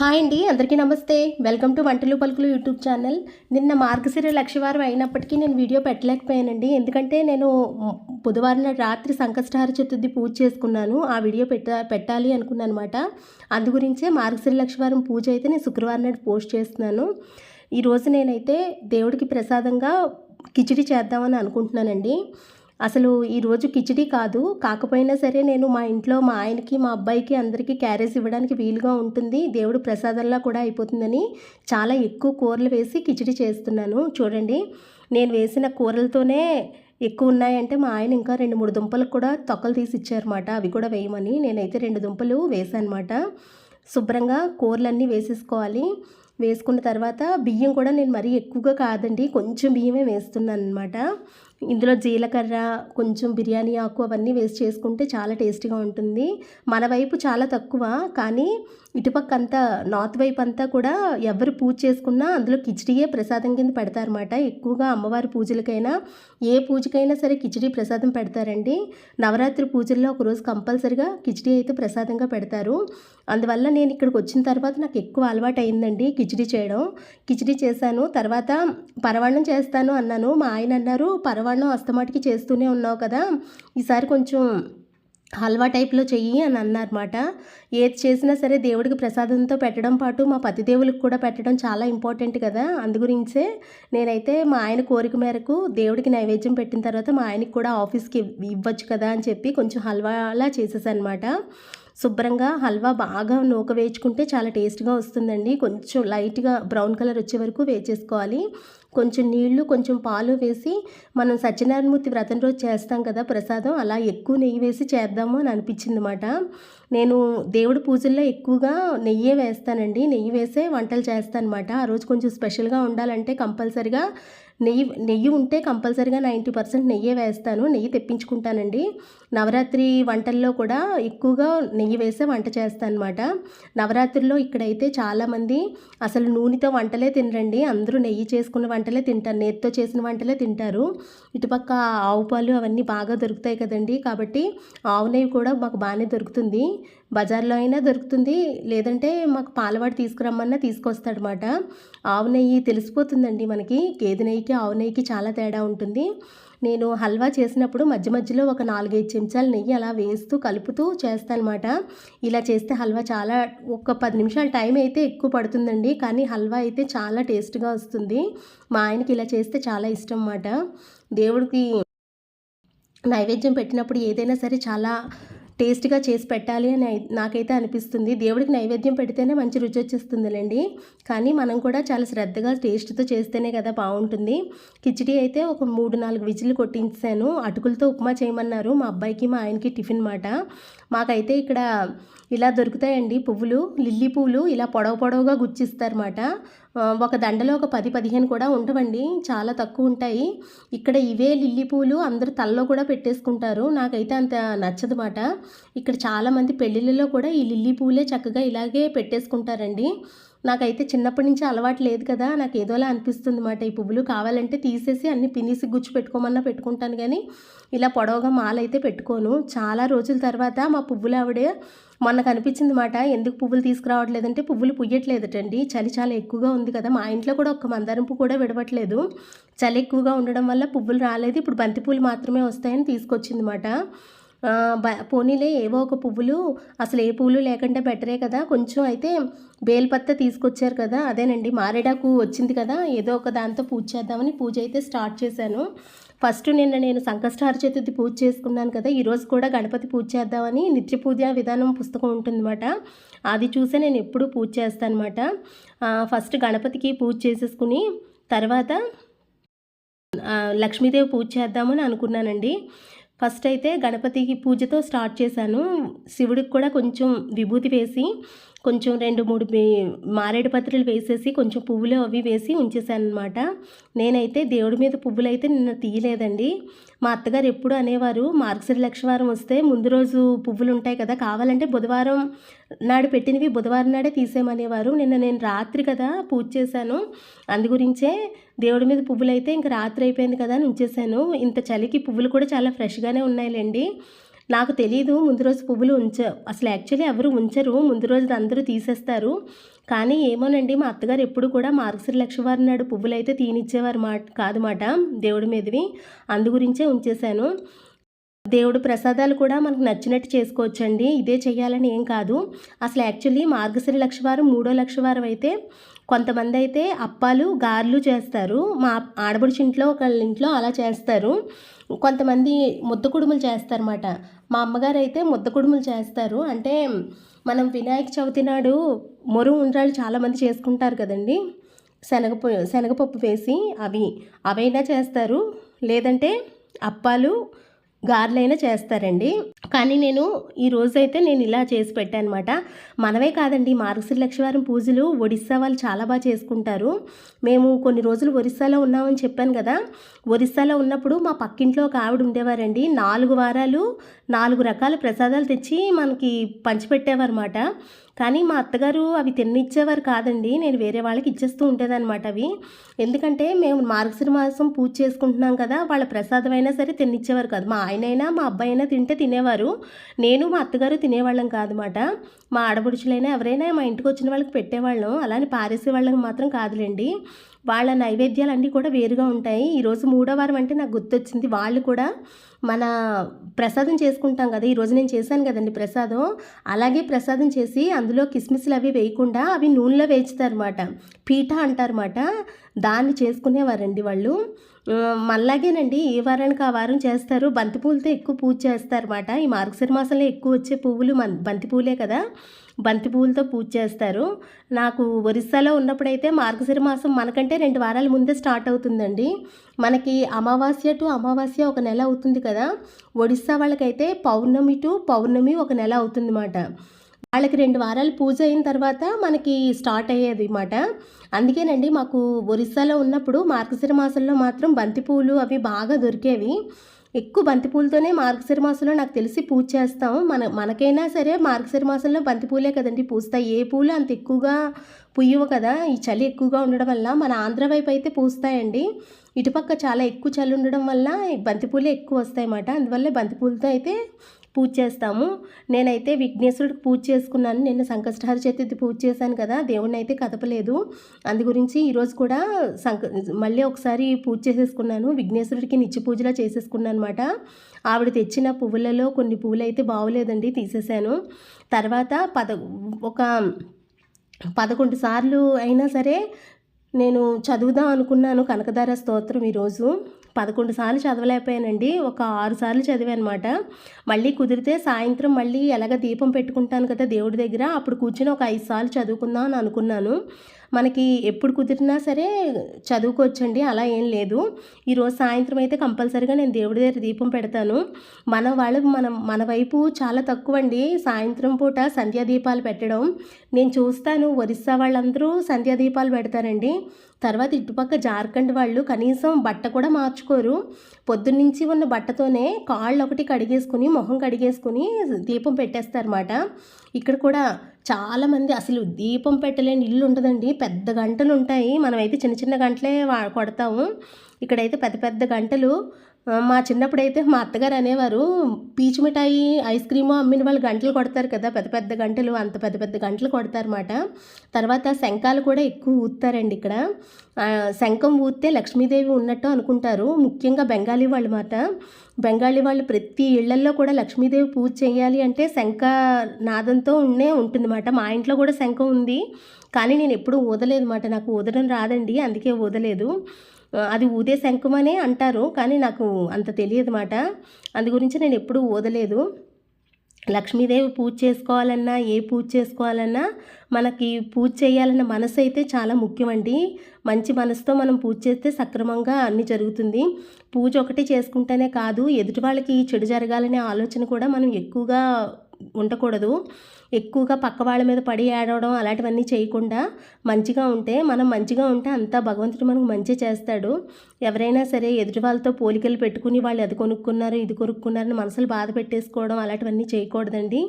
Hi అండి అందరికీ నమస్తే. వెల్కమ్ టు వంటలు పలుకులు యూట్యూబ్ ఛానల్. నిన్న మార్గశిర లక్షవారం అయినప్పటికీ నేను వీడియో పెట్టలేకపోయానండి. ఎందుకంటే నేను బుధవారం రాత్రి సంకష్టహార చతుర్థి పూజ చేసుకున్నాను. ఆ వీడియో పెట్ట పెట్టాలి అనుకున్నాను అనమాట అందు గురించే మార్గశిర లక్షవారం పూజ అయితే నేను శుక్రవారం నాడు పోస్ట్ చేస్తున్నాను. ఈరోజు నేనైతే దేవుడికి ప్రసాదంగా కిచిడి చేద్దామని అనుకుంటున్నానండి. అసలు ఈరోజు కిచిడి కాదు. కాకపోయినా సరే నేను మా ఇంట్లో మా ఆయనకి మా అబ్బాయికి అందరికీ క్యారేజ్ ఇవ్వడానికి వీలుగా ఉంటుంది. దేవుడు ప్రసాదంలా కూడా అయిపోతుందని చాలా ఎక్కువ కూరలు వేసి కిచిడి చేస్తున్నాను. చూడండి నేను వేసిన కూరలతోనే ఎక్కువ ఉన్నాయంటే మా ఆయన ఇంకా రెండు మూడు దుంపలకు కూడా తొక్కలు తీసి ఇచ్చారన్నమాట. అవి కూడా వేయమని నేనైతే రెండు దుంపలు వేసానమాట శుభ్రంగా కూరలన్నీ వేసేసుకోవాలి. వేసుకున్న తర్వాత బియ్యం కూడా నేను మరీ ఎక్కువగా కాదండి కొంచెం బియ్యమే వేస్తున్నాను అనమాట ఇందులో జీలకర్ర కొంచెం బిర్యానీ ఆకు అవన్నీ వేసి చేసుకుంటే చాలా టేస్టీగా ఉంటుంది. మన వైపు చాలా తక్కువ కానీ ఇటుపక్క అంతా నార్త్ వైపు అంతా కూడా ఎవరు పూజ చేసుకున్నా అందులో కిచిడియే ప్రసాదం కింద పెడతారన్నమాట. ఎక్కువగా అమ్మవారి పూజలకైనా ఏ పూజకైనా సరే కిచిడి ప్రసాదం పెడతారండి. నవరాత్రి పూజల్లో ఒకరోజు కంపల్సరిగా కిచిడి అయితే ప్రసాదంగా పెడతారు. అందువల్ల నేను ఇక్కడికి వచ్చిన తర్వాత నాకు ఎక్కువ అలవాటు అయిందండి కిచిడి చేయడం. కిచిడి చేశాను తర్వాత పరవాణం చేస్తాను అన్నాను. మా ఆయన అన్నారు పరవాణం అస్తమాటికి చేస్తూనే ఉన్నావు కదా ఈసారి కొంచెం హల్వా టైప్లో చెయ్యి అని అన్నారన్నమాట. ఏది చేసినా సరే దేవుడికి ప్రసాదంతో పెట్టడం పాటు మా పతిదేవులకు కూడా పెట్టడం చాలా ఇంపార్టెంట్ కదా. అందుగురించే నేనైతే మా ఆయన కోరిక మేరకు దేవుడికి నైవేద్యం పెట్టిన తర్వాత మా ఆయనకి కూడా ఆఫీస్కి ఇవ్వచ్చు కదా అని చెప్పి కొంచెం హల్వాలా చేసేసాను అనమాట శుభ్రంగా హల్వా బాగా నూక వేయించుకుంటే చాలా టేస్ట్గా వస్తుందండి. కొంచెం లైట్గా బ్రౌన్ కలర్ వచ్చే వరకు వేచేసుకోవాలి కొంచెం నీళ్ళు కొంచెం పాలు వేసి మనం సత్యనారాయణమూర్తి వ్రతం రోజు చేస్తాం కదా ప్రసాదం అలా ఎక్కువ నెయ్యి వేసి చేద్దాము అని అనిపించింది అనమాట నేను దేవుడి పూజల్లో ఎక్కువగా నెయ్యే వేస్తానండి. నెయ్యి వేసే వంటలు చేస్తాను అనమాట ఆ రోజు కొంచెం స్పెషల్గా ఉండాలంటే కంపల్సరిగా నెయ్యి నెయ్యి ఉంటే కంపల్సరీగా నైంటీ పర్సెంట్ నెయ్యే వేస్తాను. నెయ్యి తెప్పించుకుంటానండి. నవరాత్రి వంటల్లో కూడా ఎక్కువగా నెయ్యి వేసే వంట చేస్తాను అనమాట నవరాత్రుల్లో ఇక్కడైతే చాలామంది అసలు నూనెతో వంటలే తినరండి. అందరూ నెయ్యి చేసుకున్న వంటలే తింటారు. నేతితో చేసిన వంటలే తింటారు. ఇటుపక్క ఆవు పాలు అవన్నీ బాగా దొరుకుతాయి కదండి. కాబట్టి ఆవు నెయ్యి కూడా మాకు బాగానే దొరుకుతుంది. బజార్లో అయినా దొరుకుతుంది. లేదంటే మాకు పాలవాడు తీసుకురమ్మన్నా తీసుకొస్తాడనమాట ఆవు నెయ్యి తెలిసిపోతుందండి మనకి. గేదె నెయ్యికి ఆవు నెయ్యికి చాలా తేడా ఉంటుంది. నేను హల్వా చేసినప్పుడు మధ్య మధ్యలో ఒక నాలుగైదు చెంచాల నెయ్యి అలా వేస్తూ కలుపుతూ చేస్తానమాట ఇలా చేస్తే హల్వా చాలా ఒక పది నిమిషాల టైం అయితే ఎక్కువ పడుతుందండి. కానీ హల్వా అయితే చాలా టేస్ట్గా వస్తుంది. మా ఆయనకి ఇలా చేస్తే చాలా ఇష్టం అన్నమాట దేవుడికి నైవేద్యం పెట్టినప్పుడు ఏదైనా సరే చాలా టేస్ట్గా చేసి పెట్టాలి అని నాకైతే అనిపిస్తుంది. దేవుడికి నైవేద్యం పెడితేనే మంచి రుచి వచ్చేస్తుందిలేండి. కానీ మనం కూడా చాలా శ్రద్ధగా టేస్ట్తో చేస్తేనే కదా బాగుంటుంది కిచిడి అయితే ఒక మూడు నాలుగు విజిల్ కొట్టించాను. అటుకులతో ఉప్మా చేయమన్నారు మా అబ్బాయికి మా ఆయనకి టిఫిన్ మాట. మాకైతే ఇక్కడ ఇలా దొరుకుతాయండి. పువ్వులు లిల్లీ పువ్వులు ఇలా పొడవు పొడవుగా గుచ్చిస్తారన్నమాట. ఒక దండలో ఒక పది పదిహేను కూడా ఉండవండి. చాలా తక్కువ ఉంటాయి. ఇక్కడ ఇవే లిల్లీ పువ్వులు అందరూ తలలో కూడా పెట్టేసుకుంటారు. నాకైతే అంత నచ్చదన్నమాట. ఇక్కడ చాలామంది పెళ్ళిళ్ళలో కూడా ఈ లిల్లీ పువ్వులే చక్కగా ఇలాగే పెట్టేసుకుంటారండి. నాకైతే చిన్నప్పటి నుంచి అలవాటు లేదు కదా. నాకు ఏదోలా అనిపిస్తుంది అన్నమాట ఈ పువ్వులు కావాలంటే తీసేసి అన్ని పినిసి గుచ్చి పెట్టుకోమన్నా పెట్టుకుంటాను కానీ ఇలా పొడవుగా మాలైతే పెట్టుకోను. చాలా రోజుల తర్వాత మా పువ్వులు ఆవిడే మొన్న కనిపించింది మాట ఎందుకు పువ్వులు తీసుకురావట్లేదంటే పువ్వులు పుయ్యట్లేదటండి. చలి చాలా ఎక్కువగా ఉంది కదా మా ఇంట్లో కూడా ఒక్క మందారం పువ్వు కూడా విడవట్లేదు. చలి ఎక్కువగా ఉండడం వల్ల పువ్వులు రాలేదు ఇప్పుడు బంతిపూలు మాత్రమే వస్తాయని తీసుకొచ్చింది మాట. పోనీలే ఏవో ఒక పువ్వులు అసలు ఏ పువ్వులు లేకుండా బెటరే కదా. కొంచెం అయితే బేల్పత్త తీసుకొచ్చారు కదా అదేనండి మారేడాకు వచ్చింది కదా ఏదో ఒక దాంతో పూజ చేద్దామని పూజ అయితే స్టార్ట్ చేశాను. ఫస్ట్ నిన్న నేను సంకష్టహార చతుర్థి పూజ చేసుకున్నాను కదా ఈరోజు కూడా గణపతి పూజ చేద్దామని నిత్య పూజ విధానం పుస్తకం ఉంటుందన్నమాట. అది చూసే నేను ఎప్పుడూ పూజ చేస్తాను అనమాట ఫస్ట్ గణపతికి పూజ చేసేసుకుని తర్వాత లక్ష్మీదేవి పూజ చేద్దామని అనుకున్నానండి. ఫస్ట్ అయితే గణపతికి పూజతో స్టార్ట్ చేశాను. శివుడికి కూడా కొంచెం విభూతి వేసి కొంచెం రెండు మూడు మారేడు పత్రులు వేసేసి కొంచెం పువ్వులు అవి వేసి ఉంచేసాను అనమాట నేనైతే దేవుడి మీద పువ్వులు అయితే నిన్న తీయలేదండి. మా అత్తగారు ఎప్పుడు అనేవారు మార్గశిర లక్షవారం వస్తే ముందు రోజు పువ్వులు ఉంటాయి కదా కావాలంటే బుధవారం నాడు పెట్టినవి బుధవారం నాడే తీసేయమనేవారు. నిన్న నేను రాత్రి కదా పూజ చేశాను. అందు గురించే దేవుడి మీద పువ్వులు అయితే ఇంకా రాత్రి అయిపోయింది కదా అని ఉంచేసాను ఇంత చలికి పువ్వులు కూడా చాలా ఫ్రెష్గానే ఉన్నాయిలేండి. నాకు తెలియదు ముందు రోజు పువ్వులు ఉంచ అసలు యాక్చువల్లీ ఎవరు ఉంచరు ముందు రోజు అందరూ తీసేస్తారు. కానీ ఏమోనండి మా అత్తగారు ఎప్పుడు కూడా మార్గశ్రీ లక్ష్మీవారి నాడు పువ్వులు అయితే తీనిచ్చేవారు మాట కాదు మాట దేవుడి మీదవి. అందు గురించే ఉంచేశాను. దేవుడు ప్రసాదాలు కూడా మనకు నచ్చినట్టు చేసుకోవచ్చండి. ఇదే చేయాలని ఏం కాదు. అసలు యాక్చువల్లీ మార్గశిర లక్షవారం మూడో లక్షవారం అయితే కొంతమంది అయితే అప్పాలు గారెలు చేస్తారు. మా ఆడబడుచు ఇంట్లో ఒకళ్ళ ఇంట్లో అలా చేస్తారు. కొంతమంది ముద్ద కుడుములు చేస్తారన్నమాట. మా అమ్మగారు అయితే ముద్ద కుడుములు చేస్తారు. అంటే మనం వినాయక చవితి నాడు మొరు ఉండ్రాళ్ళు చాలామంది చేసుకుంటారు కదండి. శనగపు శనగపప్పు వేసి అవి అవైనా చేస్తారు. లేదంటే అప్పాలు గారెలైనా చేస్తారండి. కానీ నేను ఈ రోజైతే నేను ఇలా చేసి పెట్టాను అనమాట మనమే కాదండి మార్గశిర లక్షవారం పూజలు ఒడిస్సా వాళ్ళు చాలా బాగా చేసుకుంటారు. మేము కొన్ని రోజులు ఒరిస్సాలో ఉన్నామని చెప్పాను కదా. ఒరిస్సాలో ఉన్నప్పుడు మా పక్కింట్లో ఒక ఆవిడ ఉండేవారండి. నాలుగు వారాలు నాలుగు రకాల ప్రసాదాలు తెచ్చి మనకి పంచిపెట్టేవారన్నమాట. కానీ మా అత్తగారు అవి తిన్నిచ్చేవారు కాదండి. నేను వేరే వాళ్ళకి ఇచ్చేస్తూ ఉండేదన్నమాట అవి. ఎందుకంటే మేము మార్గశిర మాసం పూజ చేసుకుంటున్నాం కదా వాళ్ళ ప్రసాదం అయినా సరే తిన్నిచ్చేవారు కాదు. మా ఆయన అయినా మా అబ్బాయి అయినా తింటే తినేవారు. నేను మా అత్తగారు తినేవాళ్ళం కాదన్నమాట. మా ఆడపడుచులైనా ఎవరైనా మా ఇంటికి వచ్చిన వాళ్ళకి పెట్టేవాళ్ళం. అలానే పారేసే వాళ్ళకి మాత్రం కాదులేండి. వాళ్ళ నైవేద్యాలు అన్నీ కూడా వేరుగా ఉంటాయి. ఈరోజు మూడో వారం అంటే నాకు గుర్తొచ్చింది. వాళ్ళు కూడా మన ప్రసాదం చేసుకుంటాం కదా ఈరోజు నేను చేశాను కదండి ప్రసాదం. అలాగే ప్రసాదం చేసి అందులో కిస్మిస్లు అవి వేయకుండా అవి నూనెలో వేయిస్తారన్నమాట పీఠ అంటారన్నమాట. దాన్ని చేసుకునేవారండి వాళ్ళు. మళ్ళాగేనండి ఏ వారానికి ఆ వారం చేస్తారు? బంతిపూలతో ఎక్కువ పూజ చేస్తారన్నమాట. ఈ మార్గశిర మాసంలో ఎక్కువ వచ్చే పువ్వులు మన్ బంతిపూలే కదా. బంతి పువ్వులతో పూజ చేస్తారు. నాకు ఒరిస్సాలో ఉన్నప్పుడైతే మార్గశిర మాసం మనకంటే రెండు వారాల ముందే స్టార్ట్ అవుతుందండి. మనకి అమావాస్య టు అమావాస్య ఒక నెల అవుతుంది కదా. ఒడిస్సా వాళ్ళకైతే పౌర్ణమి టు పౌర్ణమి ఒక నెల అవుతుందన్నమాట. వాళ్ళకి రెండు వారాలు పూజ అయిన తర్వాత మనకి స్టార్ట్ అయ్యేది అనమాట అందుకేనండి మాకు ఒరిస్సాలో ఉన్నప్పుడు మార్గశిర మాసంలో మాత్రం బంతిపూలు అవి బాగా దొరికేవి. ఎక్కువ బంతిపూలతోనే మార్గశిర మాసంలో నాకు తెలిసి పూజ చేస్తాం మన మనకైనా సరే మార్గశిర మాసంలో బంతిపూలే కదండి పూస్తాయి. ఏ పూలు అంత ఎక్కువగా పుయ్యవు కదా. ఈ చలి ఎక్కువగా ఉండడం వల్ల మన ఆంధ్ర వైపు అయితే పూస్తాయండి. ఇటుపక్క చాలా ఎక్కువ చలి ఉండడం వల్ల బంతిపూలే ఎక్కువ వస్తాయి అన్నమాట అందువల్ల బంతిపూలతో అయితే పూజ చేస్తాము. నేనైతే విఘ్నేశ్వరుడికి పూజ చేసుకున్నాను. నిన్న సంకష్టహార చతుర్థి పూజ చేశాను కదా దేవుణ్ణి అయితే కదపలేదు. అందు గురించి ఈరోజు కూడా సంక మళ్ళీ ఒకసారి పూజ చేసేసుకున్నాను. విఘ్నేశ్వరుడికి నిత్య పూజలా చేసేసుకున్నాను అనమాట ఆవిడ తెచ్చిన పువ్వులలో కొన్ని పువ్వులు అయితే బాగోలేదండి తీసేసాను తర్వాత పద ఒక పదకొండు సార్లు అయినా సరే నేను చదువుదాం అనుకున్నాను. కనకదార స్తోత్రం ఈరోజు పదకొండు సార్లు చదవలేకపోయానండి. ఒక ఆరు సార్లు చదివానమాట. మళ్ళీ కుదిరితే సాయంత్రం మళ్ళీ ఎలాగ దీపం పెట్టుకుంటాను కదా దేవుడి దగ్గర అప్పుడు కూర్చొని ఒక ఐదు సార్లు చదువుకుందాం అని అనుకున్నాను. మనకి ఎప్పుడు కుదిరినా సరే చదువుకోవచ్చండి అలా ఏం లేదు. ఈరోజు సాయంత్రం అయితే కంపల్సరీగా నేను దేవుడి దగ్గర దీపం పెడతాను. మన వాళ్ళు మనం మన వైపు చాలా తక్కువ అండి సాయంత్రం పూట సంధ్యాదీపాలు పెట్టడం. నేను చూస్తాను ఒరిస్సా వాళ్ళందరూ సంధ్యాదీపాలు పెడతారండి. తర్వాత ఇటుపక్క జార్ఖండ్ వాళ్ళు కనీసం బట్ట కూడా మార్చుకోరు. పొద్దున్నుంచి ఉన్న బట్టతోనే కాళ్ళు ఒకటి కడిగేసుకుని మొహం కడిగేసుకుని దీపం పెట్టేస్తారన్నమాట. ఇక్కడ కూడా చాలామంది అసలు దీపం పెట్టలేని ఇల్లు ఉంటుందండి. పెద్ద గంటలు ఉంటాయి. మనమైతే చిన్న చిన్న గంటలే కొడతాము. ఇక్కడైతే పెద్ద పెద్ద గంటలు మా చిన్నప్పుడైతే మా అత్తగారు అనేవారు పీచు మిఠాయి ఐస్ క్రీము అమ్మిన వాళ్ళు గంటలు కొడతారు కదా పెద్ద పెద్ద గంటలు అంత పెద్ద పెద్ద గంటలు కొడతారన్నమాట. తర్వాత శంఖాలు కూడా ఎక్కువ ఊతారండి ఇక్కడ. శంఖం ఊతే లక్ష్మీదేవి ఉన్నట్టు అనుకుంటారు. ముఖ్యంగా బెంగాలీ వాళ్ళు మాట. బెంగాలీ వాళ్ళు ప్రతి ఇళ్ళల్లో కూడా లక్ష్మీదేవి పూజ చేయాలి అంటే శంఖ నాదంతో ఉండే ఉంటుందన్నమాట. మా ఇంట్లో కూడా శంఖం ఉంది. కానీ నేను ఎప్పుడూ ఊదలేదు మాట నాకు ఊదడం రాదండి అందుకే ఊదలేదు. అది ఊదే శంఖమనే అంటారు కానీ నాకు అంత తెలియదు మాట అందు గురించి నేను ఎప్పుడూ ఊదలేదు లక్ష్మీదేవి పూజ చేసుకోవాలన్నా ఏ పూజ చేసుకోవాలన్నా మనకి పూజ చేయాలన్న మనసు అయితే చాలా ముఖ్యమండి. మంచి మనసుతో మనం పూజ చేస్తే సక్రమంగా అన్నీ జరుగుతుంది. పూజ ఒకటి చేసుకుంటేనే కాదు ఎదుటి వాళ్ళకి చెడు జరగాలనే ఆలోచన కూడా మనం ఎక్కువగా ఉండకూడదు. ఎక్కువగా పక్క వాళ్ళ మీద పడి ఏడవడం అలాంటివన్నీ చేయకుండా మంచిగా ఉంటే మనం మంచిగా ఉంటే అంతా భగవంతుడు మనకు మంచి చేస్తాడు. ఎవరైనా సరే ఎదుటి వాళ్ళతో పోలికలు పెట్టుకుని వాళ్ళు అది కొనుక్కున్నారు ఇది కొనుక్కున్నారని మనసులు బాధ పెట్టేసుకోవడం అలాంటివన్నీ చేయకూడదండి.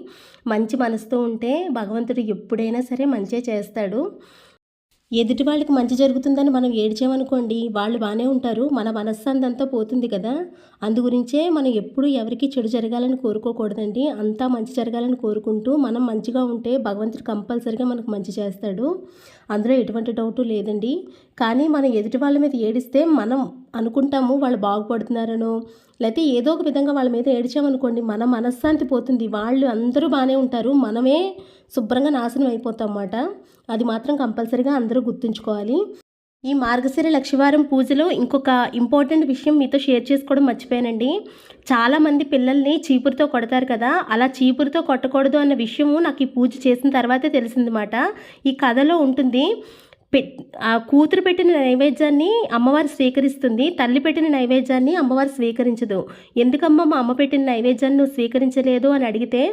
మంచి మనసుతో ఉంటే భగవంతుడు ఎప్పుడైనా సరే మంచిగా చేస్తాడు. ఎదుటి వాళ్ళకి మంచి జరుగుతుందని మనం ఏడ్చామనుకోండి వాళ్ళు బాగానే ఉంటారు. మన మనశ్శాంతి పోతుంది కదా. అందు గురించే మనం ఎప్పుడు ఎవరికి చెడు జరగాలని కోరుకోకూడదండి. అంతా మంచి జరగాలని కోరుకుంటూ మనం మంచిగా ఉంటే భగవంతుడు కంపల్సరిగా మనకు మంచి చేస్తాడు. అందులో ఎటువంటి డౌటు లేదండి. కానీ మనం ఎదుటి వాళ్ళ మీద ఏడిస్తే మనం అనుకుంటాము వాళ్ళు బాగుపడుతున్నారనో. లేకపోతే ఏదో ఒక విధంగా వాళ్ళ మీద ఏడిచామనుకోండి మన మనశ్శాంతి పోతుంది. వాళ్ళు అందరూ బాగానే ఉంటారు. మనమే శుభ్రంగా నాశనం అయిపోతాం అన్నమాట. అది మాత్రం కంపల్సరీగా అందరూ గుర్తుంచుకోవాలి. ఈ మార్గశిర లక్షవారం పూజలో ఇంకొక ఇంపార్టెంట్ విషయం మీతో షేర్ చేసుకోవడం మర్చిపోయానండి. చాలామంది పిల్లల్ని చీపురుతో కొడతారు కదా అలా చీపురుతో కొట్టకూడదు అన్న విషయము నాకు ఈ పూజ చేసిన తర్వాతే తెలిసిందన్నమాట. ఈ కథలో ఉంటుంది పె ఆ కూతురు పెట్టిన నైవేద్యాన్ని అమ్మవారు స్వీకరిస్తుంది తల్లి పెట్టిన నైవేద్యాన్ని అమ్మవారు స్వీకరించదు. ఎందుకమ్మా మా అమ్మ పెట్టిన నైవేద్యాన్ని నువ్వు స్వీకరించలేదు అని అడిగితే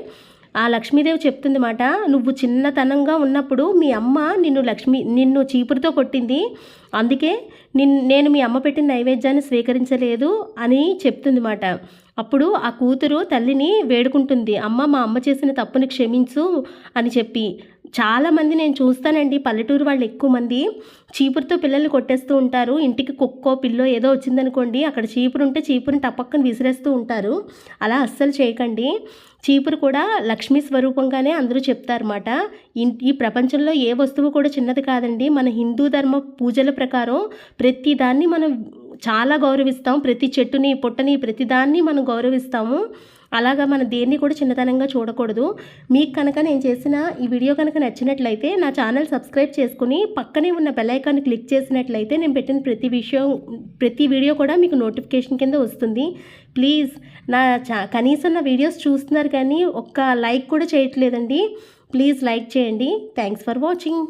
ఆ లక్ష్మీదేవి చెప్తుంది మాట నువ్వు చిన్నతనంగా ఉన్నప్పుడు మీ అమ్మ నిన్ను లక్ష్మి నిన్ను చీపురుతో కొట్టింది. అందుకే నిన్ నేను మీ అమ్మ పెట్టిన నైవేద్యాన్ని స్వీకరించలేదు అని చెప్తుంది మాట. అప్పుడు ఆ కూతురు తల్లిని వేడుకుంటుంది. అమ్మ మా అమ్మ చేసిన తప్పుని క్షమించు అని చెప్పి చాలామంది నేను చూస్తానండి. పల్లెటూరు వాళ్ళు ఎక్కువ మంది చీపురుతో పిల్లల్ని కొట్టేస్తూ ఉంటారు. ఇంటికి కుక్కో పిల్లో ఏదో వచ్చిందనుకోండి అక్కడ చీపురు ఉంటే చీపురుని టపక్కన విసిరేస్తూ ఉంటారు. అలా అస్సలు చేయకండి. చీపురు కూడా లక్ష్మీ స్వరూపంగానే అందరూ చెప్తారన్నమాట. ఈ ప్రపంచంలో ఏ వస్తువు కూడా చిన్నది కాదండి. మన హిందూ ధర్మ పూజల ప్రకారం ప్రతి దాన్ని మనం చాలా గౌరవిస్తాం. ప్రతి చెట్టుని పుట్టని ప్రతి దాన్ని మనం గౌరవిస్తాము. అలాగా మన దేన్ని కూడా చిన్నతనంగా చూడకూడదు. మీకు కనుక నేను చేసిన ఈ వీడియో కనుక నచ్చినట్లయితే నా ఛానల్ సబ్స్క్రైబ్ చేసుకుని పక్కనే ఉన్న బెల్ఐకాన్ని క్లిక్ చేసినట్లయితే నేను పెట్టిన ప్రతి విషయం ప్రతి వీడియో కూడా మీకు నోటిఫికేషన్ కింద వస్తుంది. ప్లీజ్ నా చా కనీసం నా వీడియోస్ చూస్తున్నారు కానీ ఒక్క లైక్ కూడా చేయట్లేదండి. ప్లీజ్ లైక్ చేయండి. Thanks for watching.